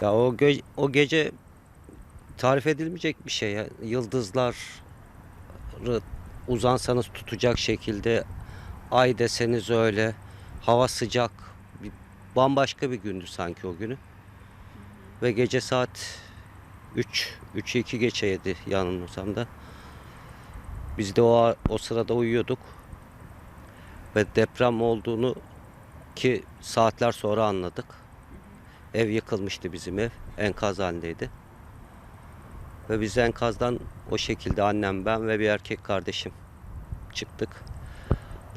Ya o gö- o gece tarif edilmeyecek bir şey ya. Yıldızlar uzansanız tutacak şekilde ay deseniz öyle. Hava sıcak. Bir, bambaşka bir gündü sanki o günü. Ve gece saat 3 3'ü 2 geçeydi yanılmıyorsam da. Biz de o o sırada uyuyorduk. Ve deprem olduğunu ki saatler sonra anladık. Ev yıkılmıştı bizim ev. Enkaz halindeydi. Ve biz enkazdan o şekilde annem, ben ve bir erkek kardeşim çıktık.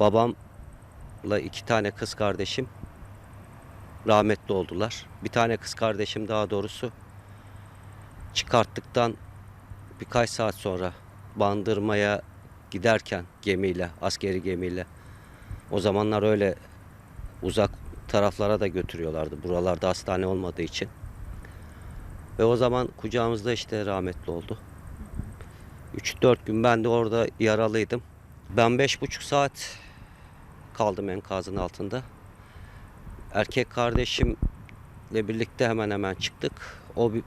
Babamla iki tane kız kardeşim rahmetli oldular. Bir tane kız kardeşim daha doğrusu çıkarttıktan birkaç saat sonra bandırmaya giderken gemiyle, askeri gemiyle o zamanlar öyle uzak taraflara da götürüyorlardı. Buralarda hastane olmadığı için. Ve o zaman kucağımızda işte rahmetli oldu. 3-4 gün ben de orada yaralıydım. Ben 5,5 saat kaldım enkazın altında. Erkek kardeşimle birlikte hemen hemen çıktık. O bir,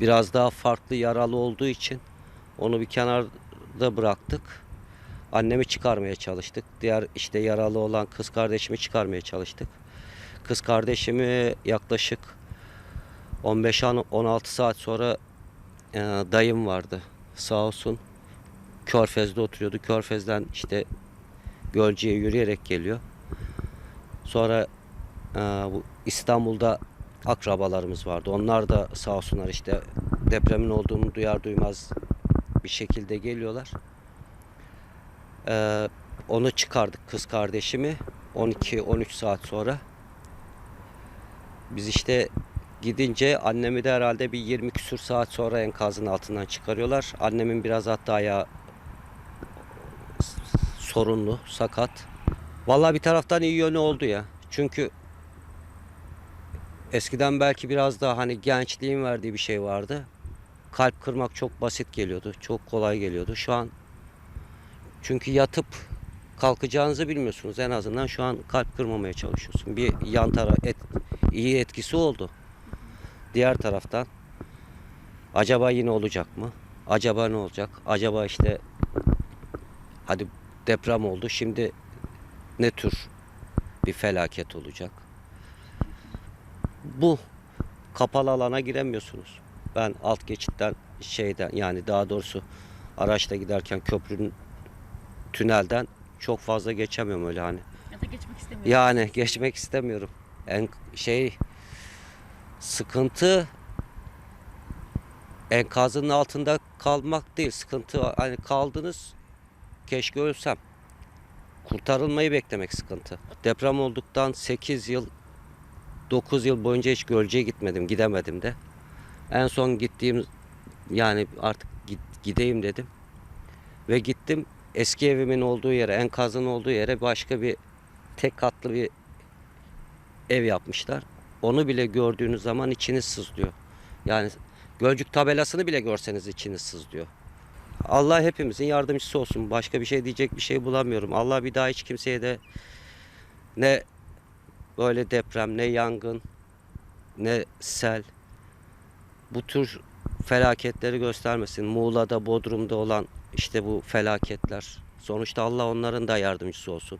biraz daha farklı yaralı olduğu için onu bir kenarda bıraktık. Annemi çıkarmaya çalıştık. Diğer işte yaralı olan kız kardeşimi çıkarmaya çalıştık. Kız kardeşimi yaklaşık 15-16 saat sonra e, dayım vardı. Sağ olsun. Körfez'de oturuyordu. Körfez'den işte Gölcük'e yürüyerek geliyor. Sonra e, bu İstanbul'da akrabalarımız vardı. Onlar da sağ olsunlar işte depremin olduğunu duyar duymaz bir şekilde geliyorlar. Ee, onu çıkardık kız kardeşimi 12-13 saat sonra. Biz işte gidince annemi de herhalde bir 20 küsür saat sonra enkazın altından çıkarıyorlar. Annemin biraz hatta ayağı sorunlu, sakat. Vallahi bir taraftan iyi yönü oldu ya. Çünkü eskiden belki biraz daha hani gençliğin verdiği bir şey vardı. Kalp kırmak çok basit geliyordu. Çok kolay geliyordu. Şu an çünkü yatıp kalkacağınızı bilmiyorsunuz. En azından şu an kalp kırmamaya çalışıyorsun. Bir yan tara et, iyi etkisi oldu. Diğer taraftan acaba yine olacak mı? Acaba ne olacak? Acaba işte hadi deprem oldu. Şimdi ne tür bir felaket olacak? Bu kapalı alana giremiyorsunuz. Ben alt geçitten şeyden yani daha doğrusu araçta giderken köprünün tünelden çok fazla geçemiyorum öyle hani. Ya da geçmek istemiyorum. Yani geçmek istemiyorum. En şey sıkıntı enkazın altında kalmak değil. Sıkıntı hani kaldınız keşke ölsem. Kurtarılmayı beklemek sıkıntı. Deprem olduktan 8 yıl 9 yıl boyunca hiç Gölcük'e gitmedim. Gidemedim de. En son gittiğim yani artık git- gideyim dedim. Ve gittim eski evimin olduğu yere, enkazın olduğu yere başka bir tek katlı bir ev yapmışlar. Onu bile gördüğünüz zaman içiniz sızlıyor. Yani Gölcük tabelasını bile görseniz içiniz sızlıyor. Allah hepimizin yardımcısı olsun. Başka bir şey diyecek bir şey bulamıyorum. Allah bir daha hiç kimseye de ne böyle deprem, ne yangın, ne sel bu tür felaketleri göstermesin. Muğla'da, Bodrum'da olan işte bu felaketler. Sonuçta Allah onların da yardımcısı olsun.